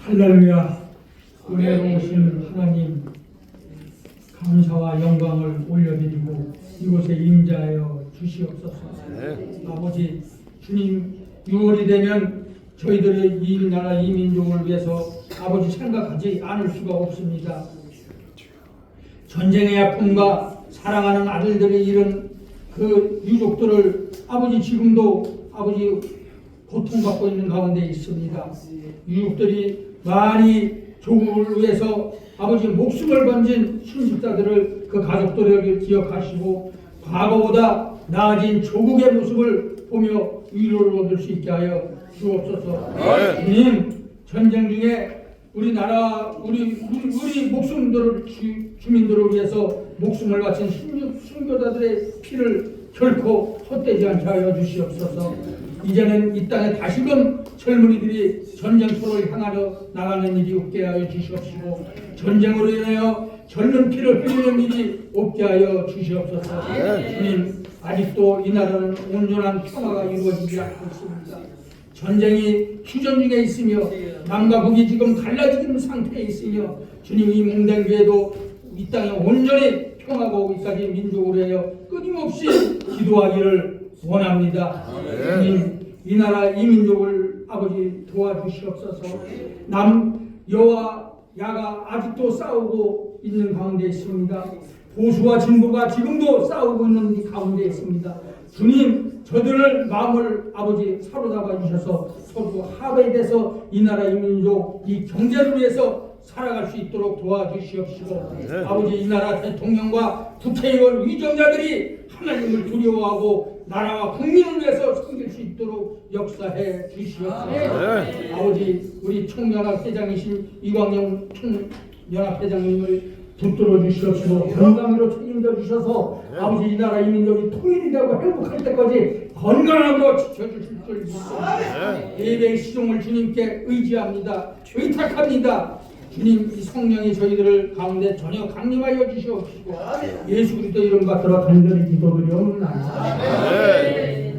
할렐루야. 은혜로우신 하나님 감사와 영광을 올려드리고 이곳에 임자하여 주시옵소서. 아버지 주님 6월이 되면 저희들의 이 나라 이 민족을 위해서 아버지 생각하지 않을 수가 없습니다. 전쟁의 아픔과 사랑하는 아들들이 잃은 그 유족들을 아버지 지금도 아버지 고통받고 있는 가운데 있습니다. 유족들이 많이 조국을 위해서 아버지 목숨을 건진 순직자들을 그 가족들을 기억하시고 과거보다 나아진 조국의 모습을 보며 위로를 얻을 수 있게 하여 주옵소서. 주님 전쟁 중에 우리나라 우리 우리, 우리 목숨들을 주, 주민들을 위해서 목숨을 바친 순교, 순교자들의 피를 결코 헛되지 않게 하여 주시옵소서. 이제는 이 땅에 다시금 젊은이들이 전쟁터를 향하여 나가는 일이 없게 하여 주시옵시고 전쟁으로 인하여 젊은 피를 흘리는 일이 없게 하여 주시옵소서. 주님 아직도 이 나라는 온전한 평화가 이루어지지 않고 있습니다. 전쟁이 휴전 중에 있으며 남과 북이 지금 갈라지는 상태에 있으며 주님 이 몽댕교에도 이 땅에 온전히 평화가 오기까지 민족으로 하여 끊임없이 기도하기를 원합니다. 주님 이 나라 이 민족을 아버지 도와주시옵소서. 남 여와 야가 아직도 싸우고 있는 가운데 있습니다. 보수와 진보가 지금도 싸우고 있는 이 가운데 있습니다. 주님, 저들을 마음을 아버지 사로잡아 주셔서 서로 합의돼서 이 나라 이 민족 이 경제를 위해서 살아갈 수 있도록 도와주시옵시고 아버지 이 나라 대통령과 국회의원 위정자들이 하나님을 두려워하고 나라와 국민을 위해서 섬길 수 있도록 역사해 주시옵소서. 아버지 우리 총연합 회장이신 이광영 총연합 회장님을 붙들어 주시옵시고 건강으로 책임져 주셔서 아버지 이 나라 이 민족이 통일이 되고 행복할 때까지 건강하고 지켜주실 줄 믿습니다. 예배의 시종을 주님께 의지합니다. 의탁합니다. 주님 이 성령이 저희들을 가운데 전혀 강림하여 주시옵시고 예수 그리스도 이름 받들어 간절히 기도 드리옵나이다.